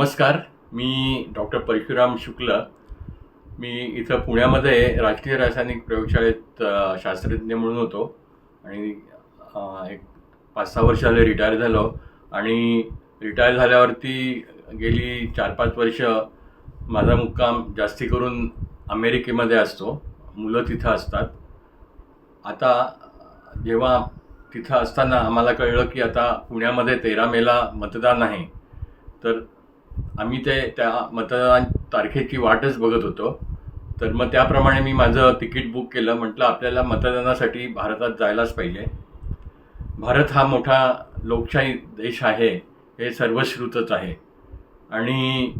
नमस्कार मी डॉक्टर परशुराम शुक्ल. मी इथं पुण्यामध्ये राष्ट्रीय रासायनिक प्रयोगशाळेत शास्त्रज्ञ म्हणून होतो. आणि एक पाच सहा वर्ष झाले रिटायर झालो. आणि रिटायर झाल्यावरती गेली चार पाच वर्ष माझा मुक्काम जास्ती करून अमेरिकेमध्ये असतो. मुलं तिथं असतात. आता जेव्हा तिथं असताना आम्हाला कळलं की आता पुण्यामध्ये तेरा मेला मतदान आहे. तर आम्ही ते त्या मतदान तारखेची वाटच बघत होतो. तर मग त्याप्रमाणे मी माझं तिकीट बुक केलं. म्हटलं आपल्याला मतदानासाठी भारतात जायलाच पाहिजे. भारत हा मोठा लोकशाही देश आहे. हे सर्वश्रुतच आहे. आणि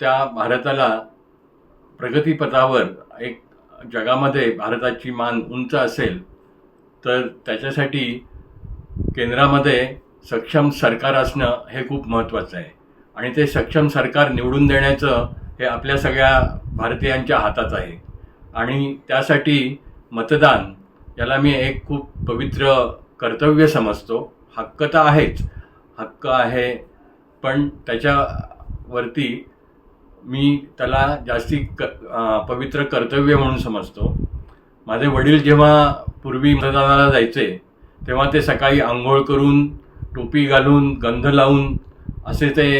त्या भारताला प्रगतीपथावर एक जगामध्ये भारताची मान उंच असेल तर त्याच्यासाठी केंद्रामध्ये सक्षम सरकार असणं हे खूप महत्त्वाचं आहे. आणि ते सक्षम सरकार निवडून देण्याचं हे आपल्या सगळ्या भारतीयांच्या हातात आहे. आणि त्यासाठी मतदान याला मी एक खूप पवित्र कर्तव्य समजतो. हक्क तर आहेच. हक्क आहे पण त्याच्यावरती मी त्याला जास्ती क पवित्र कर्तव्य म्हणून समजतो. माझे वडील जेव्हा पूर्वी मतदानाला जायचे तेव्हा ते सकाळी आंघोळ करून टोपी घालून गंध लावून असे ते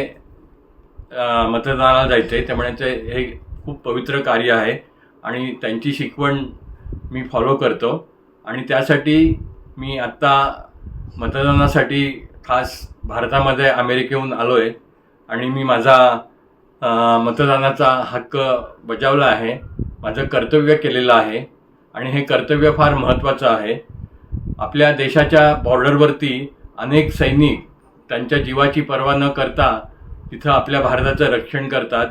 मतदानाला जायचे. त्यामुळे ते हे खूप पवित्र कार्य आहे आणि त्यांची शिकवण मी फॉलो करतो आणि त्यासाठी मी आत्ता मतदानासाठी खास भारतामध्ये अमेरिकेहून आलो आहे आणि मी माझा मतदानाचा हक्क बजावला आहे माझं कर्तव्य केलेलं आहे आणि हे कर्तव्य फार महत्त्वाचं आहे. आपल्या देशाच्या बॉर्डरवरती अनेक सैनिक त्यांच्या जीवाची पर्वा न करता तिथं आपल्या भारताचं रक्षण करतात.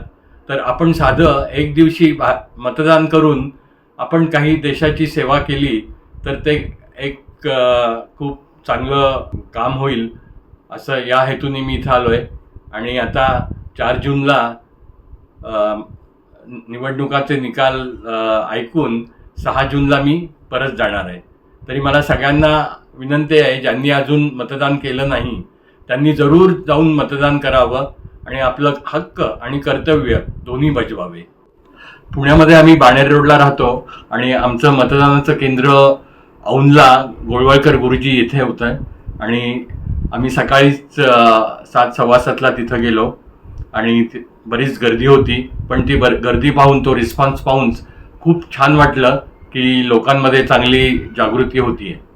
तर आपण साधं एक दिवशी भा मतदान करून आपण काही देशाची सेवा केली तर ते एक खूप चांगलं काम होईल असं या हेतूने मी इथं आलो आहे आणि आता चार जूनला निवडणुकाचे निकाल ऐकून सहा जूनला मी परत जाणार आहे. तरी मला सगळ्यांना विनंती आहे ज्यांनी अजून मतदान केलं नाही त्यांनी जरूर जाऊन मतदान करावं आणि आपलं हक्क आणि कर्तव्य दोन्ही बजवावे. पुण्यामध्ये आम्ही बाणेर रोडला राहतो आणि आमचं मतदानाचं केंद्र औंधला गोळवळकर गुरुजी इथे होतं. आणि आम्ही सकाळीच सात सव्वा सातला तिथं गेलो. आणि बरीच गर्दी होती पण ती बर गर्दी पाहून तो रिस्पॉन्स पाहून खूप छान वाटलं की लोकांमध्ये चांगली जागृती होती आहे